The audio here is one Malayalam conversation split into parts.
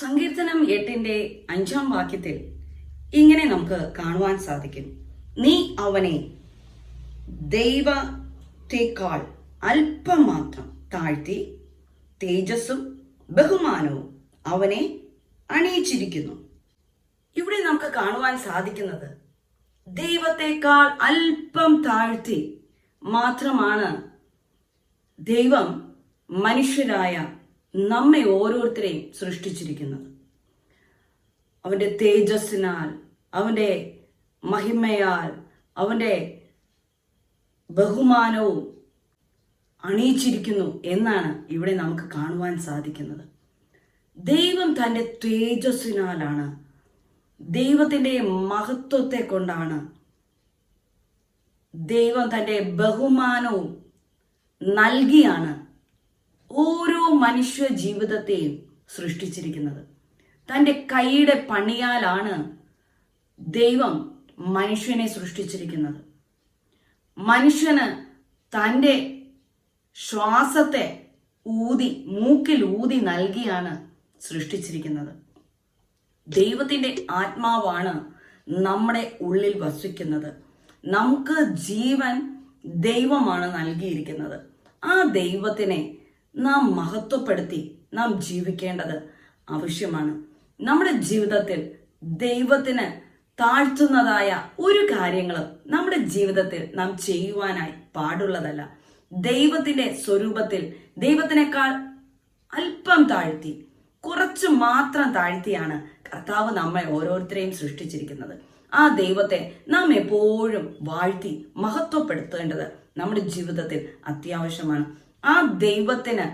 സങ്കീർത്തനം എട്ടിന്റെ അഞ്ചാം വാക്യത്തിൽ ഇങ്ങനെ നമുക്ക് കാണുവാൻ സാധിക്കും. നീ അവനെ ദൈവത്തെക്കാൾ അല്പം മാത്രം താഴ്ത്തി തേജസ്സും ബഹുമാനവും അവനെ അണിയിച്ചിരിക്കുന്നു. ഇവിടെ നമുക്ക് കാണുവാൻ സാധിക്കുന്നത് ദൈവത്തെക്കാൾ അല്പം താഴ്ത്തി മാത്രമാണ് ദൈവം മനുഷ്യരായ നമ്മെ ഓരോരുത്തരെയും സൃഷ്ടിച്ചിരിക്കുന്നത്. അവന്റെ തേജസ്സിനാൽ അവന്റെ മഹിമയാൽ അവന്റെ ബഹുമാനവും അണിയിച്ചിരിക്കുന്നു എന്നാണ് ഇവിടെ നമുക്ക് കാണുവാൻ സാധിക്കുന്നത്. ദൈവം തന്റെ തേജസ്സിനാലാണ് ദൈവത്തിന്റെ മഹത്വത്തെ കൊണ്ടാണ് ദൈവം തന്റെ ബഹുമാനവും നൽകിയാണ് മനുഷ്യ ജീവിതത്തെയും സൃഷ്ടിച്ചിരിക്കുന്നത്. തന്റെ കൈയുടെ പണിയാലാണ് ദൈവം മനുഷ്യനെ സൃഷ്ടിച്ചിരിക്കുന്നത്. മനുഷ്യന് തന്റെ ശ്വാസത്തെ ഊതി മൂക്കിൽ ഊതി നൽകിയാണ് സൃഷ്ടിച്ചിരിക്കുന്നത്. ദൈവത്തിന്റെ ആത്മാവാണ് നമ്മുടെ ഉള്ളിൽ വസിക്കുന്നത്. നമുക്ക് ജീവൻ ദൈവമാണ് നൽകിയിരിക്കുന്നത്. ആ ദൈവത്തിനെ നാം മഹത്വപ്പെടുത്തി നാം ജീവിക്കേണ്ടത് ആവശ്യമാണ്. നമ്മുടെ ജീവിതത്തിൽ ദൈവത്തിന് താഴ്ത്തുന്നതായ ഒരു കാര്യങ്ങളും നമ്മുടെ ജീവിതത്തിൽ നാം ചെയ്യുവാനായി പാടുള്ളതല്ല. ദൈവത്തിന്റെ സ്വരൂപത്തിൽ ദൈവത്തിനേക്കാൾ അല്പം താഴ്ത്തി കുറച്ച് മാത്രം താഴ്ത്തിയാണ് കർത്താവ് നമ്മെ ഓരോരുത്തരെയും സൃഷ്ടിച്ചിരിക്കുന്നത്. ആ ദൈവത്തെ നാം എപ്പോഴും വാഴ്ത്തി മഹത്വപ്പെടുത്തേണ്ടത് നമ്മുടെ ജീവിതത്തിൽ അത്യാവശ്യമാണ്. ആ ദൈവത്തിന്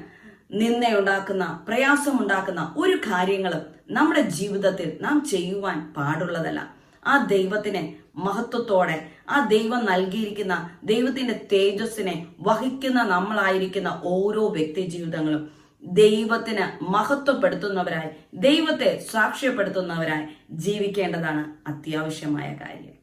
നിന്നയുണ്ടാക്കുന്ന പ്രയാസമുണ്ടാക്കുന്ന ഒരു കാര്യങ്ങളും നമ്മുടെ ജീവിതത്തിൽ നാം ചെയ്യുവാൻ പാടുള്ളതല്ല. ആ ദൈവത്തിനെ മഹത്വത്തോടെ ആ ദൈവം നൽകിയിരിക്കുന്ന ദൈവത്തിന്റെ തേജസ്സിനെ വഹിക്കുന്ന നമ്മളായിരിക്കുന്ന ഓരോ വ്യക്തി ജീവിതങ്ങളും ദൈവത്തിന് മഹത്വപ്പെടുത്തുന്നവരായി ദൈവത്തെ സാക്ഷ്യപ്പെടുത്തുന്നവരായി ജീവിക്കേണ്ടതാണ് അത്യാവശ്യമായ കാര്യം.